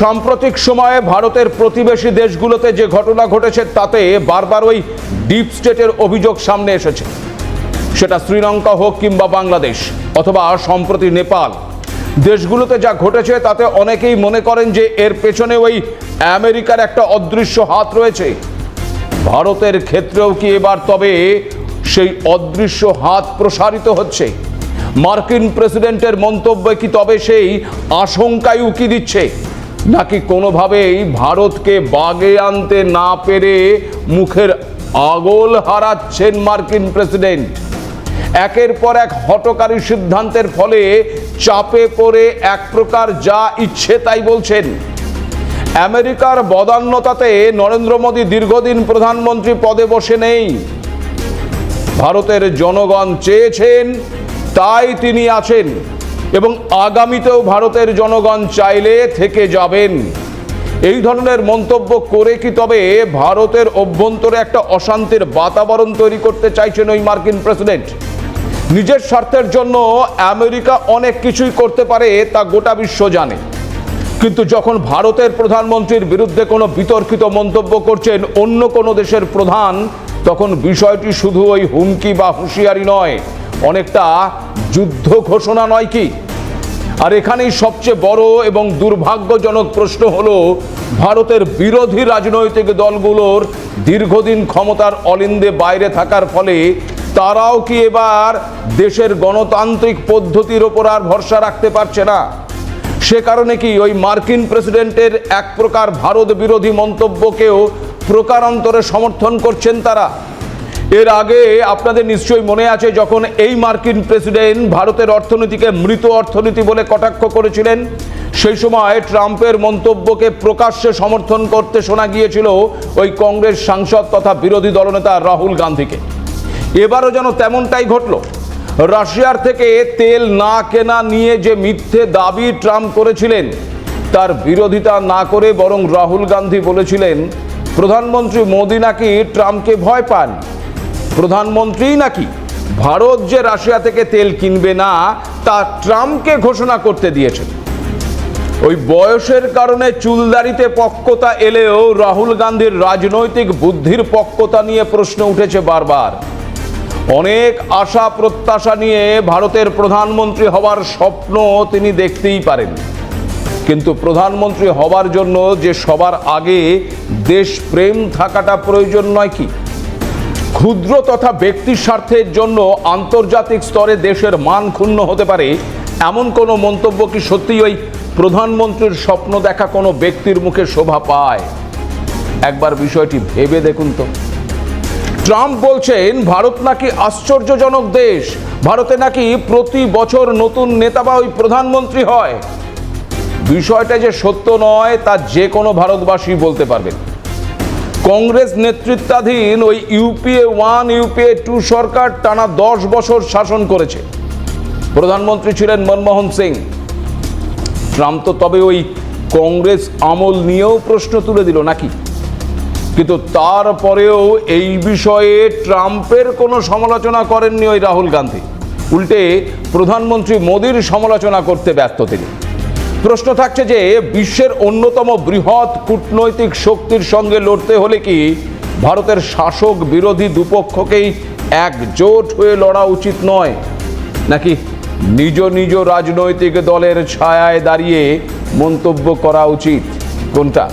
সাম্প্রতিক সময়ে ভারতের প্রতিবেশী দেশগুলোতে যে ঘটনা ঘটেছে তাতে বারবার ওই ডিপ স্টেটের অভিযোগ সামনে এসেছে। সেটা শ্রীলঙ্কা হোক কিংবা বাংলাদেশ অথবা সম্প্রতি নেপাল। দেশগুলোতে যা ঘটেছে তাতে অনেকেই মনে করেন যে এর পেছনে ওই আমেরিকার একটা অদৃশ্য হাত রয়েছে। ভারতের ক্ষেত্রেও কি এবার তবে সেই অদৃশ্য হাত প্রসারিত হচ্ছে? মার্কিন প্রেসিডেন্টের মন্তব্যে কি তবে সেই আশঙ্কায় উকি দিচ্ছে? নাকি কোনোভাবেই ভারতকে বাগে আনতে না পেরে মুখের আগল হারাচ্ছেন মার্কিন প্রেসিডেন্ট? একের পর এক হটকারী সিদ্ধান্তের ফলে চাপে পড়ে এক প্রকার যা ইচ্ছে তাই বলছেন। আমেরিকার বদান্যতাতে নরেন্দ্র মোদী দীর্ঘদিন প্রধানমন্ত্রী পদে বসে নেই। ভারতের জনগণ চেয়েছেন, তাই তিনি আছেন। এবং আগামীতেও ভারতের জনগণ চাইলে থেকে যাবেন। এই ধরনের মন্তব্য করে কি তবে ভারতের অভ্যন্তরে একটা অশান্তির বাতাবরণ তৈরি করতে চাইছেন ওই মার্কিন প্রেসিডেন্ট? নিজের স্বার্থের জন্য আমেরিকা অনেক কিছুই করতে পারে তা গোটা বিশ্ব জানে। কিন্তু যখন ভারতের প্রধানমন্ত্রীর বিরুদ্ধে কোনো বিতর্কিত মন্তব্য করছেন অন্য কোনো দেশের প্রধান, তখন বিষয়টি শুধু ওই হুমকি বা হুঁশিয়ারি নয়, অনেকটা যুদ্ধ ঘোষণা নয় কি? আর এখানেই সবচেয়ে বড় এবং দুর্ভাগ্যজনক প্রশ্ন হলো, ভারতের বিরোধী রাজনৈতিক দলগুলোর দীর্ঘদিন ক্ষমতার অলিন্দে বাইরে থাকার ফলে তারাও কি এবার দেশের গণতান্ত্রিক পদ্ধতির ওপর আর ভরসা রাখতে পারছে না? সে কারণে কি ওই মার্কিন প্রেসিডেন্টের এক প্রকার ভারত বিরোধী মন্তব্যকেও প্রকারান্তরে সমর্থন করছেন তারা? এর আগে আপনাদের নিশ্চয়ই মনে আছে, যখন এই মার্কিন প্রেসিডেন্ট ভারতের অর্থনীতিকে মৃত অর্থনীতি বলে কটাক্ষ করেছিলেন, সেই সময় ট্রাম্পের মন্তব্যকে প্রকাশ্যে সমর্থন করতে শোনা গিয়েছিল ওই কংগ্রেস সাংসদ তথা বিরোধী দলনেতা রাহুল গান্ধীকে। এবারও যেন তেমনটাই ঘটলো, রাশিয়ার থেকে তেল না কেনা নিয়ে যে মিথ্যে দাবি ট্রাম্প করেছিলেন, তার বিরোধিতা না করে বরং রাহুল গান্ধী বলেছিলেন, প্রধানমন্ত্রী মোদী নাকি ট্রাম্পকে ভয় পান প্রধানমন্ত্রী নাকি ভারত যে রাশিয়া থেকে তেল কিনবে না, তা ট্রাম্পকে ঘোষণা করতে দিয়েছেন। ওই বয়সের কারণে চুলদারিতে পক্কতা এলেও রাহুল গান্ধীর রাজনৈতিক বুদ্ধির পক্কতা নিয়ে প্রশ্ন উঠেছে বারবার। অনেক আশা প্রত্যাশা নিয়ে ভারতের প্রধানমন্ত্রী হওয়ার স্বপ্ন তিনি দেখতেই পারেন। কিন্তু প্রধানমন্ত্রী হবার জন্য যে সবার আগে দেশপ্রেম থাকাটা প্রয়োজন নয় কি? ক্ষুদ্র তথা ব্যক্তির স্বার্থের জন্য আন্তর্জাতিক স্তরে দেশের মান ক্ষুণ্ণ হতে পারে, এমন কোনো মন্তব্য কি সত্যিই ওই প্রধানমন্ত্রীর স্বপ্ন দেখা কোনো ব্যক্তির মুখে শোভা পায়? একবার বিষয়টি ভেবে দেখুন তো। ট্রাম্প বলছেন, ভারত নাকি আশ্চর্যজনক দেশ। ভারতে নাকি প্রতি বছর নতুন নেতা বা ওই প্রধানমন্ত্রী হয়। বিষয়টা যে সত্য নয়, তা যে কোনো ভারতবাসী বলতে পারবেন। কংগ্রেস নেতৃত্বাধীন ওই ইউপিএ ওয়ান ইউপিএ টু সরকার টানা দশ বছর শাসন করেছে। প্রধানমন্ত্রী ছিলেন মনমোহন সিং। ট্রাম্প তো তবে ওই কংগ্রেস আমল নিয়েও প্রশ্ন তুলে দিল নাকি? কিন্তু তারপরেও এই বিষয়ে ট্রাম্পের কোনো সমালোচনা করেননি ওই রাহুল গান্ধী। উল্টে প্রধানমন্ত্রী মোদীর সমালোচনা করতে ব্যস্ত তিনি। প্রশ্ন থাকছে যে বিশ্বের অন্যতম বৃহৎ কূটনৈতিক শক্তির সঙ্গে লড়তে হলে কি ভারতের শাসক বিরোধী দুপক্ষকেই একজোট হয়ে লড়া উচিত নয়? নাকি নিজ নিজ রাজনৈতিক দলের ছায়ায় দাঁড়িয়ে মন্তব্য করা উচিত? কোনটা?